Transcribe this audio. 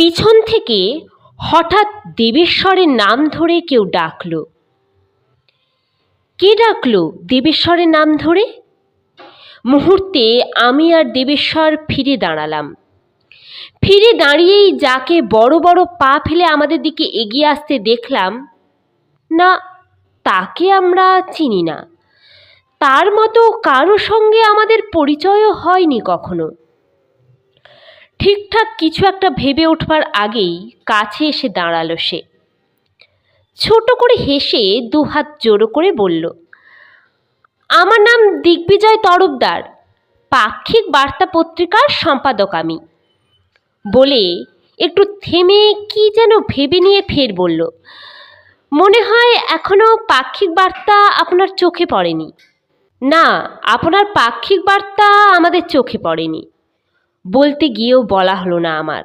পিছন থেকে হঠাৎ দেবেশ্বরের নাম ধরে কেউ ডাকল। কে ডাকল দেবেশ্বরের নাম ধরে? মুহূর্তে আমি আর দেবেশ্বর ফিরে দাঁড়ালাম। ফিরে দাঁড়িয়েই যাকে বড় বড় পা ফেলে আমাদের দিকে এগিয়ে আসতে দেখলাম, না, তাকে আমরা চিনি না। তার মতো কারও সঙ্গে আমাদের পরিচয়ও হয়নি কখনো। ঠিকঠাক কিছু একটা ভেবে উঠবার আগেই কাছে এসে দাঁড়াল সে। ছোট করে হেসে দুহাত জোড়ো করে বলল, আমার নাম দিগ্বিজয় তরফদার, পাক্ষিক বার্তা পত্রিকার সম্পাদক আমি। বলে একটু থেমে কি যেন ভেবে নিয়ে ফের বলল, মনে হয় এখনও পাক্ষিক বার্তা আপনার চোখে পড়েনি। না, আপনার পাক্ষিক বার্তা আমাদের চোখে পড়েনি। বলতে গিয়েও বলা হলো না আমার।